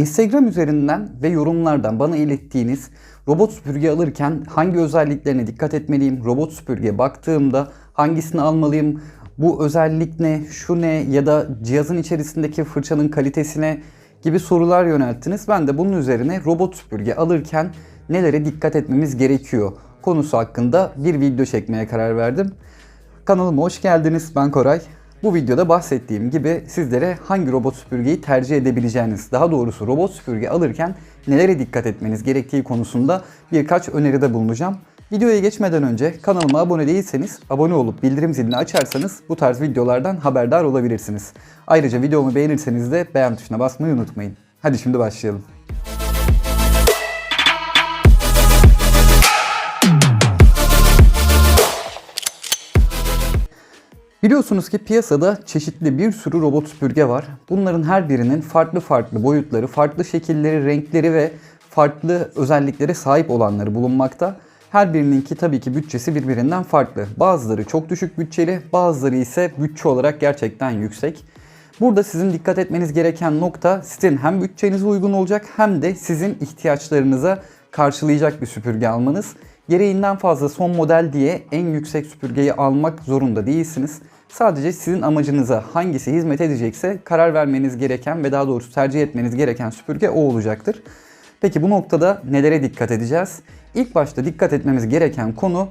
Instagram üzerinden ve yorumlardan bana ilettiğiniz robot süpürge alırken hangi özelliklerine dikkat etmeliyim? Robot süpürge baktığımda hangisini almalıyım? Bu özellik ne? Şu ne? Ya da cihazın içerisindeki fırçanın kalitesine gibi sorular yönelttiniz. Ben de bunun üzerine robot süpürge alırken nelere dikkat etmemiz gerekiyor konusu hakkında bir video çekmeye karar verdim. Kanalıma hoş geldiniz. Ben Koray. Bu videoda bahsettiğim gibi sizlere hangi robot süpürgeyi tercih edebileceğiniz, daha doğrusu robot süpürge alırken nelere dikkat etmeniz gerektiği konusunda birkaç öneride bulunacağım. Videoya geçmeden önce kanalıma abone değilseniz abone olup bildirim zilini açarsanız bu tarz videolardan haberdar olabilirsiniz. Ayrıca videomu beğenirseniz de beğen tuşuna basmayı unutmayın. Hadi şimdi başlayalım. Biliyorsunuz ki piyasada çeşitli bir sürü robot süpürge var. Bunların her birinin farklı farklı boyutları, farklı şekilleri, renkleri ve farklı özelliklere sahip olanları bulunmakta. Her birininki tabii ki bütçesi birbirinden farklı. Bazıları çok düşük bütçeli, bazıları ise bütçe olarak gerçekten yüksek. Burada sizin dikkat etmeniz gereken nokta sizin hem bütçenize uygun olacak hem de sizin ihtiyaçlarınıza karşılayacak bir süpürge almanız. Gereğinden fazla son model diye en yüksek süpürgeyi almak zorunda değilsiniz. Sadece sizin amacınıza hangisi hizmet edecekse karar vermeniz gereken ve daha doğrusu tercih etmeniz gereken süpürge o olacaktır. Peki bu noktada nelere dikkat edeceğiz? İlk başta dikkat etmemiz gereken konu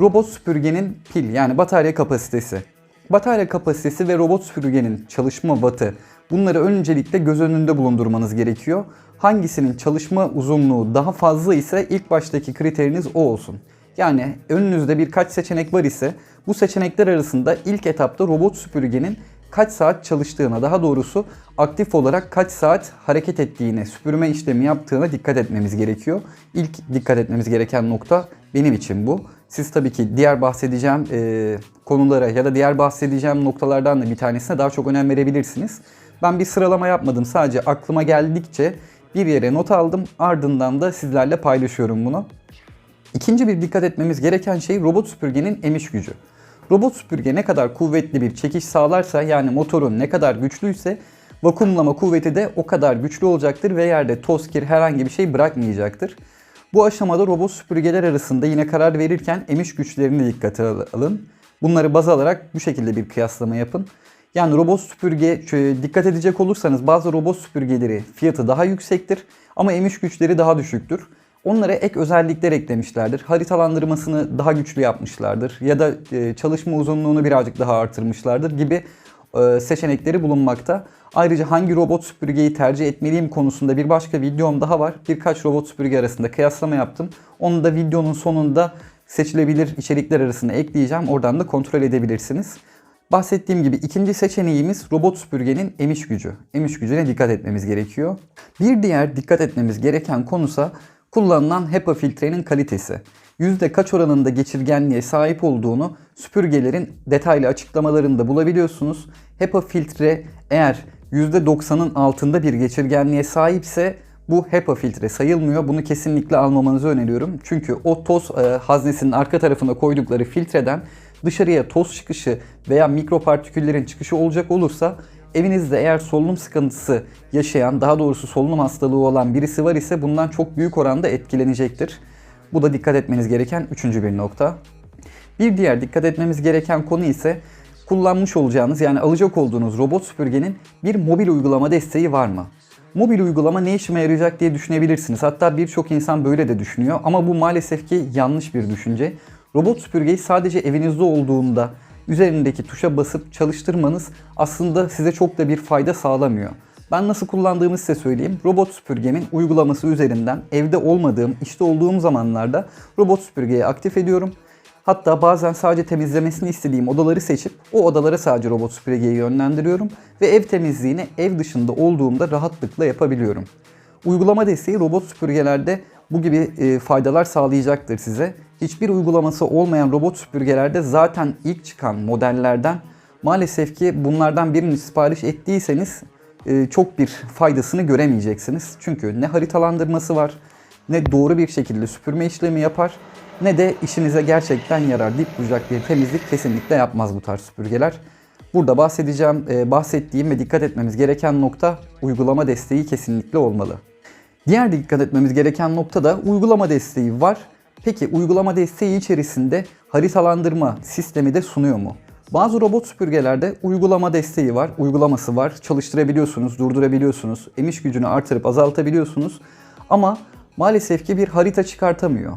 robot süpürgenin pil yani batarya kapasitesi. Batarya kapasitesi ve robot süpürgenin çalışma wattı bunları öncelikle göz önünde bulundurmanız gerekiyor. Hangisinin çalışma uzunluğu daha fazla ise ilk baştaki kriteriniz o olsun. Yani önünüzde birkaç seçenek var ise bu seçenekler arasında ilk etapta robot süpürgenin kaç saat çalıştığına, daha doğrusu aktif olarak kaç saat hareket ettiğine, süpürme işlemi yaptığına dikkat etmemiz gerekiyor. İlk dikkat etmemiz gereken nokta benim için bu. Siz tabii ki diğer bahsedeceğim e, konulara ya da diğer bahsedeceğim noktalardan da bir tanesine daha çok önem verebilirsiniz. Ben bir sıralama yapmadım. Sadece aklıma geldikçe bir yere not aldım. Ardından da sizlerle paylaşıyorum bunu. İkinci bir dikkat etmemiz gereken şey robot süpürgenin emiş gücü. Robot süpürge ne kadar kuvvetli bir çekiş sağlarsa yani motorun ne kadar güçlüyse vakumlama kuvveti de o kadar güçlü olacaktır ve yerde toz, kir herhangi bir şey bırakmayacaktır. Bu aşamada robot süpürgeler arasında yine karar verirken emiş güçlerini dikkate alın. Bunları baz alarak bu şekilde bir kıyaslama yapın. Yani robot süpürge dikkat edecek olursanız bazı robot süpürgeleri fiyatı daha yüksektir ama emiş güçleri daha düşüktür. Onlara ek özellikler eklemişlerdir. Haritalandırmasını daha güçlü yapmışlardır ya da e, çalışma uzunluğunu birazcık daha artırmışlardır gibi e, seçenekleri bulunmakta. Ayrıca hangi robot süpürgeyi tercih etmeliyim konusunda bir başka videom daha var. Birkaç robot süpürge arasında kıyaslama yaptım. Onu da videonun sonunda seçilebilir içerikler arasında ekleyeceğim. Oradan da kontrol edebilirsiniz. Bahsettiğim gibi ikinci seçeneğimiz robot süpürgenin emiş gücü. Emiş gücüne dikkat etmemiz gerekiyor. Bir diğer dikkat etmemiz gereken konusa kullanılan HEPA filtrenin kalitesi. Yüzde kaç oranında geçirgenliğe sahip olduğunu süpürgelerin detaylı açıklamalarında bulabiliyorsunuz. HEPA filtre eğer %90'ın altında bir geçirgenliğe sahipse bu HEPA filtre sayılmıyor. Bunu kesinlikle almamanızı öneriyorum. Çünkü o toz e, haznesinin arka tarafına koydukları filtreden dışarıya toz çıkışı veya mikropartiküllerin çıkışı olacak olursa evinizde eğer solunum sıkıntısı yaşayan, daha doğrusu solunum hastalığı olan birisi var ise bundan çok büyük oranda etkilenecektir. Bu da dikkat etmeniz gereken üçüncü bir nokta. Bir diğer dikkat etmemiz gereken konu ise kullanmış olacağınız yani alacak olduğunuz robot süpürgenin bir mobil uygulama desteği var mı? Mobil uygulama ne işime yarayacak diye düşünebilirsiniz. Hatta birçok insan böyle de düşünüyor ama bu maalesef ki yanlış bir düşünce. Robot süpürgeyi sadece evinizde olduğunda üzerindeki tuşa basıp çalıştırmanız aslında size çok da bir fayda sağlamıyor. Ben nasıl kullandığımı size söyleyeyim. Robot süpürgemin uygulaması üzerinden evde olmadığım, işte olduğum zamanlarda robot süpürgeyi aktif ediyorum. Hatta bazen sadece temizlemesini istediğim odaları seçip o odalara sadece robot süpürgeyi yönlendiriyorum ve ev temizliğini ev dışında olduğumda rahatlıkla yapabiliyorum. Uygulama desteği robot süpürgelerde bu gibi e, faydalar sağlayacaktır size. Hiçbir uygulaması olmayan robot süpürgelerde zaten ilk çıkan modellerden maalesef ki bunlardan birini sipariş ettiyseniz e, çok bir faydasını göremeyeceksiniz. Çünkü ne haritalandırması var, ne doğru bir şekilde süpürme işlemi yapar, ne de işinize gerçekten yarar deyip duracak bir temizlik kesinlikle yapmaz bu tarz süpürgeler. Burada bahsedeceğim, e, bahsettiğim ve dikkat etmemiz gereken nokta uygulama desteği kesinlikle olmalı. Diğer dikkat etmemiz gereken nokta da uygulama desteği var. Peki uygulama desteği içerisinde haritalandırma sistemi de sunuyor mu? Bazı robot süpürgelerde uygulama desteği var, uygulaması var. Çalıştırabiliyorsunuz, durdurabiliyorsunuz, emiş gücünü artırıp azaltabiliyorsunuz. Ama maalesef ki bir harita çıkartamıyor.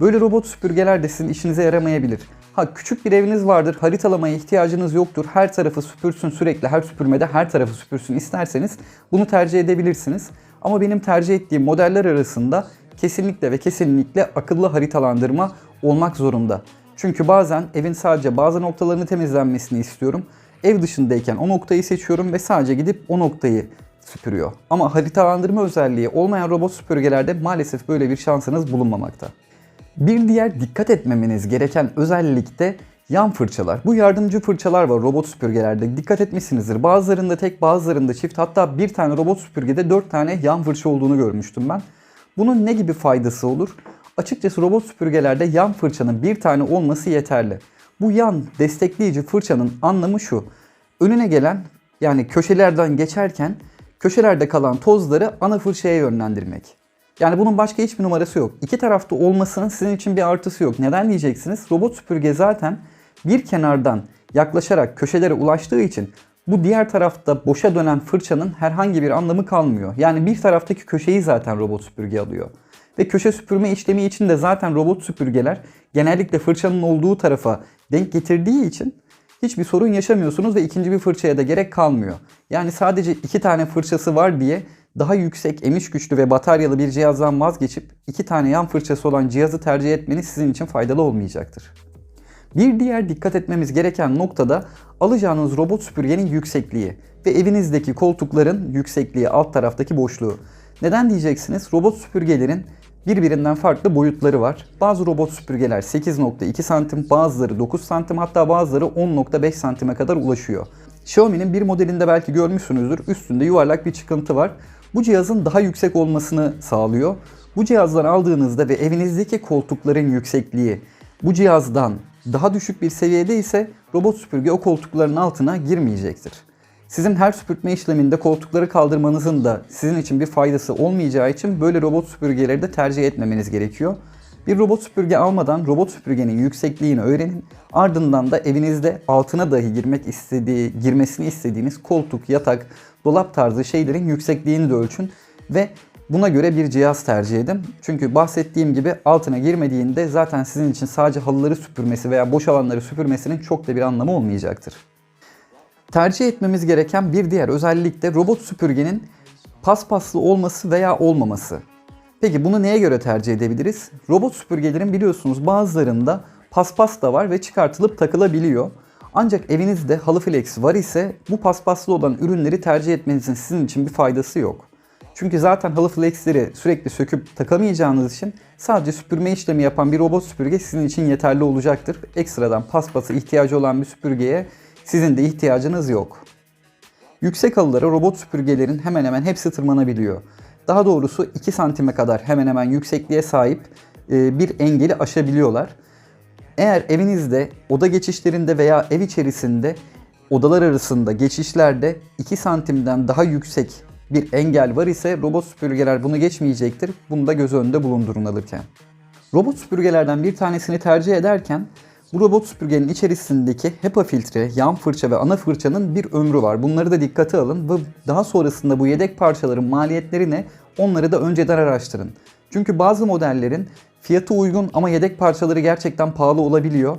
Böyle robot süpürgeler de sizin işinize yaramayabilir. Ha küçük bir eviniz vardır, haritalamaya ihtiyacınız yoktur. Her tarafı süpürsün sürekli, her süpürmede her tarafı süpürsün isterseniz bunu tercih edebilirsiniz. Ama benim tercih ettiğim modeller arasında kesinlikle ve kesinlikle akıllı haritalandırma olmak zorunda. Çünkü bazen evin sadece bazı noktalarını temizlenmesini istiyorum. Ev dışındayken o noktayı seçiyorum ve sadece gidip o noktayı süpürüyor. Ama haritalandırma özelliği olmayan robot süpürgelerde maalesef böyle bir şansınız bulunmamakta. Bir diğer dikkat etmemeniz gereken özellik de yan fırçalar. Bu yardımcı fırçalar var robot süpürgelerde. Dikkat etmişsinizdir. Bazılarında tek bazılarında çift hatta bir tane robot süpürgede 4 tane yan fırça olduğunu görmüştüm ben. Bunun ne gibi faydası olur? Açıkçası robot süpürgelerde yan fırçanın bir tane olması yeterli. Bu yan destekleyici fırçanın anlamı şu. Önüne gelen yani köşelerden geçerken köşelerde kalan tozları ana fırçaya yönlendirmek. Yani bunun başka hiçbir numarası yok. İki tarafta olmasının sizin için bir artısı yok. Neden diyeceksiniz? Robot süpürge zaten bir kenardan yaklaşarak köşelere ulaştığı için bu diğer tarafta boşa dönen fırçanın herhangi bir anlamı kalmıyor. Yani bir taraftaki köşeyi zaten robot süpürge alıyor. Ve köşe süpürme işlemi için de zaten robot süpürgeler genellikle fırçanın olduğu tarafa denk getirdiği için hiçbir sorun yaşamıyorsunuz ve ikinci bir fırçaya da gerek kalmıyor. Yani sadece iki tane fırçası var diye daha yüksek emiş güçlü ve bataryalı bir cihazdan vazgeçip iki tane yan fırçası olan cihazı tercih etmeniz sizin için faydalı olmayacaktır. Bir diğer dikkat etmemiz gereken nokta da alacağınız robot süpürgenin yüksekliği ve evinizdeki koltukların yüksekliği alt taraftaki boşluğu. Neden diyeceksiniz? Robot süpürgelerin birbirinden farklı boyutları var. Bazı robot süpürgeler 8.2 santim, bazıları 9 santim hatta bazıları 10.5 santime kadar ulaşıyor. Xiaomi'nin bir modelinde belki görmüşsünüzdür. Üstünde yuvarlak bir çıkıntı var. Bu cihazın daha yüksek olmasını sağlıyor. Bu cihazdan aldığınızda ve evinizdeki koltukların yüksekliği bu cihazdan daha düşük bir seviyede ise robot süpürge o koltukların altına girmeyecektir. Sizin her süpürtme işleminde koltukları kaldırmanızın da sizin için bir faydası olmayacağı için böyle robot süpürgeleri de tercih etmemeniz gerekiyor. Bir robot süpürge almadan robot süpürgenin yüksekliğini öğrenin. Ardından da evinizde altına dahi girmek istediği, girmesini istediğiniz koltuk, yatak, dolap tarzı şeylerin yüksekliğini de ölçün ve buna göre bir cihaz tercih edin. Çünkü bahsettiğim gibi altına girmediğinde zaten sizin için sadece halıları süpürmesi veya boş alanları süpürmesinin çok da bir anlamı olmayacaktır. Tercih etmemiz gereken bir diğer özellik de robot süpürgenin paspaslı olması veya olmaması. Peki bunu neye göre tercih edebiliriz? Robot süpürgelerin biliyorsunuz bazılarında paspas da var ve çıkartılıp takılabiliyor. Ancak evinizde halı flex var ise bu paspaslı olan ürünleri tercih etmenizin sizin için bir faydası yok. Çünkü zaten halı flexleri sürekli söküp takamayacağınız için sadece süpürme işlemi yapan bir robot süpürge sizin için yeterli olacaktır. Ekstradan paspası ihtiyacı olan bir süpürgeye sizin de ihtiyacınız yok. Yüksek halılara robot süpürgelerin hemen hemen hepsi tırmanabiliyor. Daha doğrusu 2 santime kadar hemen hemen yüksekliğe sahip e, bir engeli aşabiliyorlar. Eğer evinizde oda geçişlerinde veya ev içerisinde odalar arasında geçişlerde 2 santimden daha yüksek bir engel var ise robot süpürgeler bunu geçmeyecektir. Bunu da göz önünde bulundurun alırken. Robot süpürgelerden bir tanesini tercih ederken bu robot süpürgenin içerisindeki HEPA filtre, yan fırça ve ana fırçanın bir ömrü var. Bunları da dikkate alın ve daha sonrasında bu yedek parçaların maliyetleri ne onları da önceden araştırın. Çünkü bazı modellerin fiyatı uygun ama yedek parçaları gerçekten pahalı olabiliyor.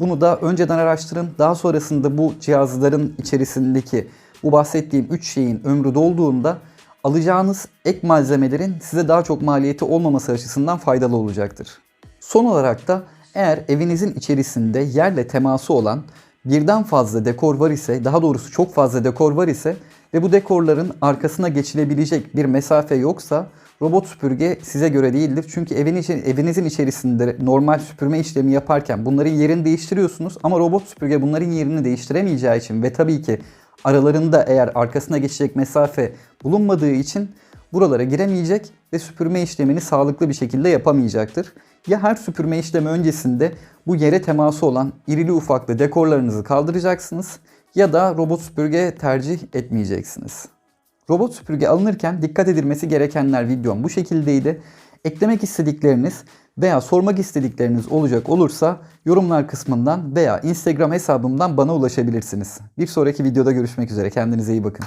Bunu da önceden araştırın. Daha sonrasında bu cihazların içerisindeki bu bahsettiğim 3 şeyin ömrü dolduğunda alacağınız ek malzemelerin size daha çok maliyeti olmaması açısından faydalı olacaktır. Son olarak da eğer evinizin içerisinde yerle teması olan birden fazla dekor var ise, daha doğrusu çok fazla dekor var ise ve bu dekorların arkasına geçilebilecek bir mesafe yoksa robot süpürge size göre değildir. Çünkü evin evinizin içerisinde normal süpürme işlemi yaparken bunların yerini değiştiriyorsunuz ama robot süpürge bunların yerini değiştiremeyeceği için ve tabii ki aralarında eğer arkasına geçecek mesafe bulunmadığı için buralara giremeyecek ve süpürme işlemini sağlıklı bir şekilde yapamayacaktır. Ya her süpürme işlemi öncesinde bu yere teması olan irili ufaklı dekorlarınızı kaldıracaksınız ya da robot süpürge tercih etmeyeceksiniz. Robot süpürge alınırken dikkat edilmesi gerekenler videom bu şekildeydi. Eklemek istedikleriniz veya sormak istedikleriniz olacak olursa yorumlar kısmından veya Instagram hesabımdan bana ulaşabilirsiniz. Bir sonraki videoda görüşmek üzere. Kendinize iyi bakın.